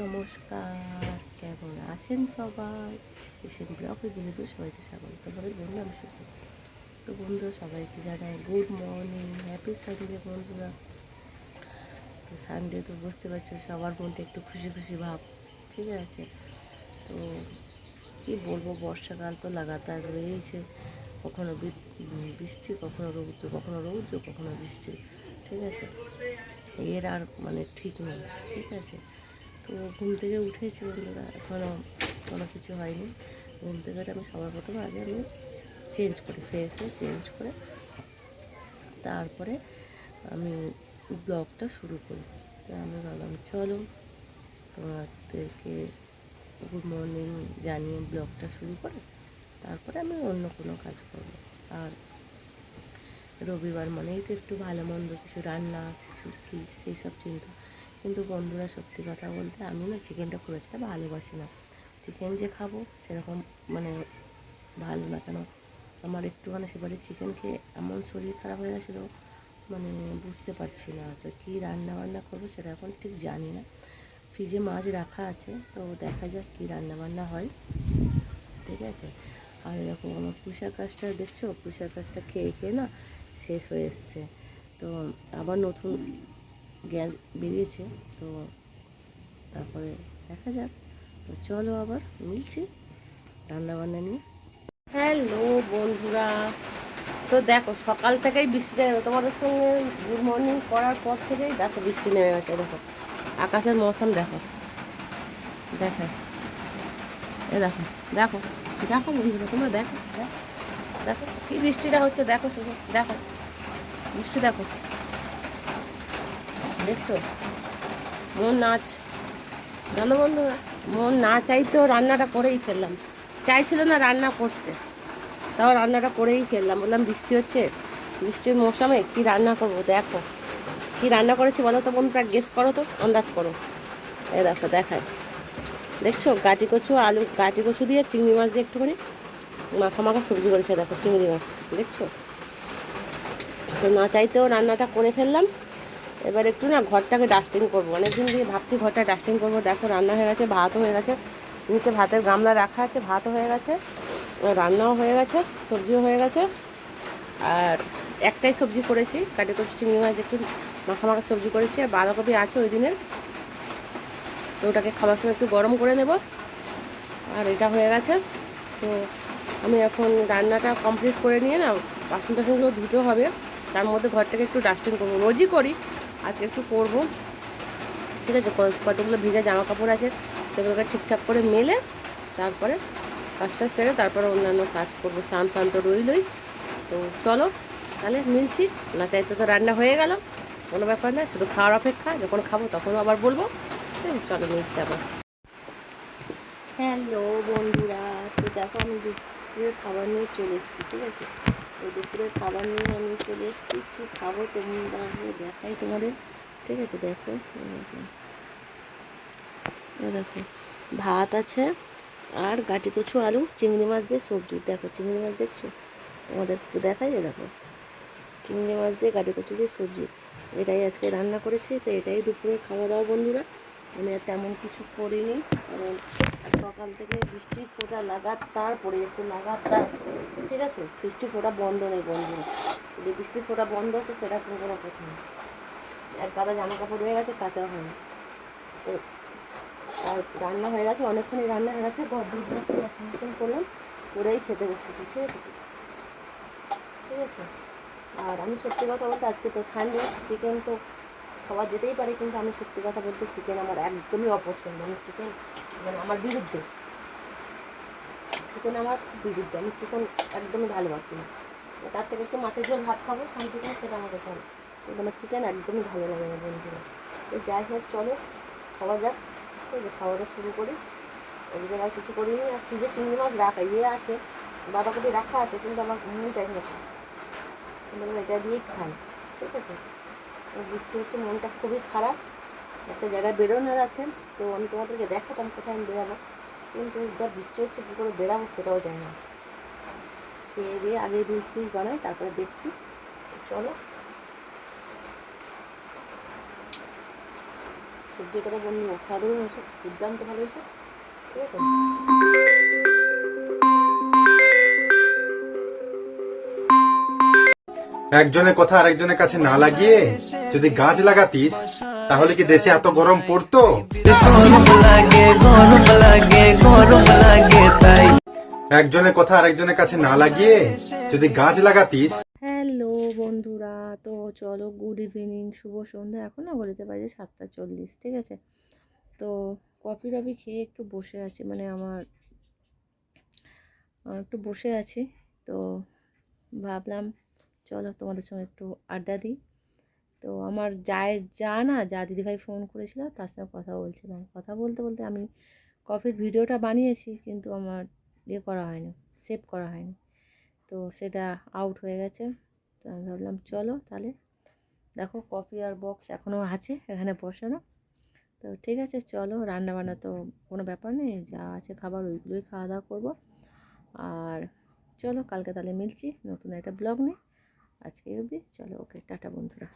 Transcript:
নমস্কার, কেমন আছেন সবাই? এসে ব্লগে দিলে সবাইকে স্বাগত তোমাদের বন্ধু আমি শুধু তো বন্ধু সবাইকে জানাই গুড মর্নিং হ্যাপি সানডে বন্ধুরা। তো সানডে তো বুঝতে পারছ, সবার মনটা একটু খুশি খুশি ভাব, ঠিক আছে? তো কী বলব, বর্ষাকাল তো লাগাতার রয়েছে কখনো বৃষ্টি, কখনো রৌদ্র কখনো রৌদ্র, কখনো বৃষ্টি, ঠিক আছে? এর আর মানে ঠিক নেই ঠিক আছে? তো ঘুম থেকে উঠেছি বন্ধুরা এখনও কোনো কিছু হয়নি। ঘুম থেকে আমি সবার প্রথমে আগে আমি চেঞ্জ করি ফ্রেশ হয়ে চেঞ্জ করে তারপরে আমি ব্লগটা শুরু করি। তো আমি ভাবলাম, চলো তোমাদেরকে গুড মর্নিং জানিয়ে ব্লগটা শুরু করে, তারপরে আমি অন্য কোনো কাজ করব। আর রবিবার মানেই তো একটু ভালো মন্দ, কিছু রান্না, কিছু কী, সেই সব চিন্তা। কিন্তু বন্ধুরা সত্যি কথা বলতে আমি না চিকেনটা খুব একটা ভালোবাসি না। চিকেন যে খাব সেরকম মানে ভালো না, কেন? আমার একটুখানি সেবারে চিকেন খেয়ে এমন শরীর খারাপ হয়ে গেছিল মানে বুঝতে পারছি না তো কী রান্না বান্না করব সেটা এখন ঠিক জানি না। ফ্রিজে মাছ রাখা আছে, তো দেখা যাক কী রান্না বান্না হয়। ঠিক আছে? আর এরকম আমার পুষার কাজটা দেখছ? পুষার কাজটা খেয়ে খেয়ে না শেষ হয়ে এসছে। তো আবার নতুন গ্যাস বেরিয়েছে, তো তারপরে দেখা যাক। তো চলো আবার মিলছি রান্না বান্না নিয়ে। হ্যালো বন্ধুরা, তো দেখো সকাল থেকেই বৃষ্টিটা নেমে তোমাদের সঙ্গে গুড মর্নিং করার পর থেকেই দেখো বৃষ্টি নেমে গেছে, দেখো। আকাশের মৌসুম দেখো। দেখো। এ দেখো দেখো দেখো বন্ধুরা, তোমরা দেখো। দেখো কি বৃষ্টিটা হচ্ছে, দেখো শুধু, দেখো। বৃষ্টি দেখো। দেখছ? মন নাচ জানো বন্ধুরা মন না চাইতেও রান্নাটা করেই ফেললাম। চাইছিল না রান্না করতে। তাও রান্নাটা করেই ফেললাম। বললাম, বৃষ্টি হচ্ছে? বৃষ্টির মৌসুমে কি রান্না করব? দেখো। কি রান্না করেছি বলো তো বন্ধুরা গেস করো তো, আন্দাজ করো। এ দেখো, দেখায়। দেখছ? গাটি কচু, আলু, গাটি কচু দিয়ে চিংড়ি মাছ দিয়ে একটুখানি মাখা মাখা সবজি করেছে। দেখো, চিংড়ি মাছ। দেখছ? তো না চাইতেও রান্নাটা করে ফেললাম। এবার একটু না ঘরটাকে ডাস্টিং করব। অনেকদিন দিয়ে ভাবছি ঘরটা ডাস্টিং করব। দেখো রান্না হয়ে গেছে, ভাতও হয়ে গেছে। নিচে ভাতের গামলা রাখা আছে, ভাতও হয়ে গেছে রান্নাও হয়ে গেছে, সবজিও হয়ে গেছে। আর একটাই সবজি করেছি কাটি কচু চিংড়ি মাছ একটু মাখা মাখা সবজি করেছি, আর বাঁধাকপি আছে ওই দিনের। তো ওটাকে খাবার সময় একটু গরম করে নেব। আর এটা হয়ে গেছে। তো আমি এখন রান্নাটা কমপ্লিট করে নিয়ে না বাসন টাসনগুলো ধুতে হবে। তার মধ্যে ঘরটাকে একটু ডাস্টিং করব। রোজই করি। আজকে একটু করব। ঠিক আছে কতগুলো ভিজা জামা কাপড় আছে, সেগুলোকে ঠিকঠাক করে মেলে, তারপরে কাজটা সেরে তারপরে অন্যান্য কাজ করব। স্নান ফান তো রইলই। তো চলো, তাহলে মিলছি। না চাইতে তো রান্না হয়ে গেল, কোনো ব্যাপার না, শুধু খাওয়ার অপেক্ষা, যখন খাব তখনও আবার বলব। চলো মিলছি আবার। হ্যালো বন্ধুরা, তো দেখো আমি খাবার নিয়ে চলে এসেছি, ঠিক আছে? ওই দুপুরের খাবার নিয়ে আমি চলে এসেছি। কী খাব তোমরা দেখাই তোমাদের। ঠিক আছে, দেখো। দেখো। ভাত আছে আর গাটি কচু, আলু, চিংড়ি মাছ দিয়ে সবজি। দেখো, চিংড়ি মাছ দেখছ? আমাদের দেখাই যে দেখো। চিংড়ি মাছ দিয়ে গাটি কচু দিয়ে সবজি। এটাই আজকে রান্না করেছি, তো এটাই দুপুরের খাওয়া দাওয়া বন্ধুরা। আমি আর তেমন কিছু করিনি, কারণ সকাল থেকে বৃষ্টির ফোঁটা লাগাতার পড়ে যাচ্ছে লাগাতার। ঠিক আছে? বৃষ্টির ফোঁটা বন্ধ নেই বন্ধুরা যে বৃষ্টির ফোঁটা বন্ধ আছে সেটা করব না প্রথমে এক গাদা জামা কাপড় হয়ে গেছে কাঁচা হয়নি তো আর রান্না হয়ে গেছে, অনেকক্ষণই রান্না হয়ে গেছে, ঘর দুধ মতন করলাম, করেই খেতে বসেছি, ঠিক আছে? ঠিক আছে? আর আমি সত্যি কথা বলতে আজকে তো সানডে চিকেন তো খাওয়া যেতেই পারে, কিন্তু আমি সত্যি কথা বলতে চিকেন আমার একদমই অপছন্দ আমি চিকেন মানে আমার বিরুদ্ধে। চিকেন আমার বিরুদ্ধে, আমি চিকেন একদমই ভালোবাসি না। তার থেকে একটু মাছের ঝোল ভাত খাব, শান্তি করে সেটা আমাকে খাব কিন্তু আমার চিকেন একদমই ভালো লাগে না বন্ধুরা। তো যাই হোক, চলো, খাওয়া যাক। ঠিক আছে খাওয়াটা শুরু করি। ওদিকে আর কিছু করিনি। আর ফ্রিজে চিংড়ি মাছ রাখা ইয়ে আছে। বাঁধাকপি রাখা আছে, কিন্তু আমার ঘুম চাই না। এটা দিয়েই খাই, ঠিক আছে? বৃষ্টি হচ্ছে মনটা খুবই খারাপ। একটা জায়গায় বেরোনোর আছে, তো আমি তোমাদেরকে দেখাতাম কোথায় আমি বেরাবো। কিন্তু যা বৃষ্টি হচ্ছে, কী করে বেরাবো সেটাও জানি না। খেয়ে দিয়ে আগে রিলস ফিলস বানাই, তারপরে দেখছি। চলো। কথা বলব না সাধারণ হয়েছে, দুর্দান্ত ভালো হয়েছে। ঠিক আছে? একজনের কথা আরেকজনের কাছে না লাগিয়ে যদি গাছ লাগাতিস তাহলে কি দেশে এত গরম পড়তো? একজনের কথা আরেকজনের কাছে না লাগিয়ে যদি গাছ লাগাতিস। হ্যালো বন্ধুরা, তো চলো গুড ইভিনিং শুভ সন্ধ্যা। এখন না বলতে পারি সাতটা চল্লিশ, ঠিক আছে? তো কফি টফি খেয়ে একটু বসে আছি মানে আমার একটু বসে আছি। তো ভাবলাম, চলো তোমাদের সঙ্গে একটু আড্ডা দিই। তো আমার যায়ের যা না যা দিদিভাই ফোন করেছিল তার সঙ্গে কথা বলছিলাম। কথা বলতে বলতে আমি কফির ভিডিওটা বানিয়েছি কিন্তু আমার ইয়ে করা হয়নি সেভ করা হয়নি। তো সেটা আউট হয়ে গেছে। তো আমি ভাবলাম, চলো তাহলে দেখো কফি আর বক্স এখনও আছে, এখানে বসানো। তো ঠিক আছে, চলো রান্না বান্না তো কোনো ব্যাপার নেই, যা আছে খাবার ওইগুলোই খাওয়া দাওয়া করব। আর চলো কালকে তাহলে মিলছি নতুন একটা ব্লগ নিয়ে। আজকে অবধি, চলো ওকে, টাটা বন্ধুরা।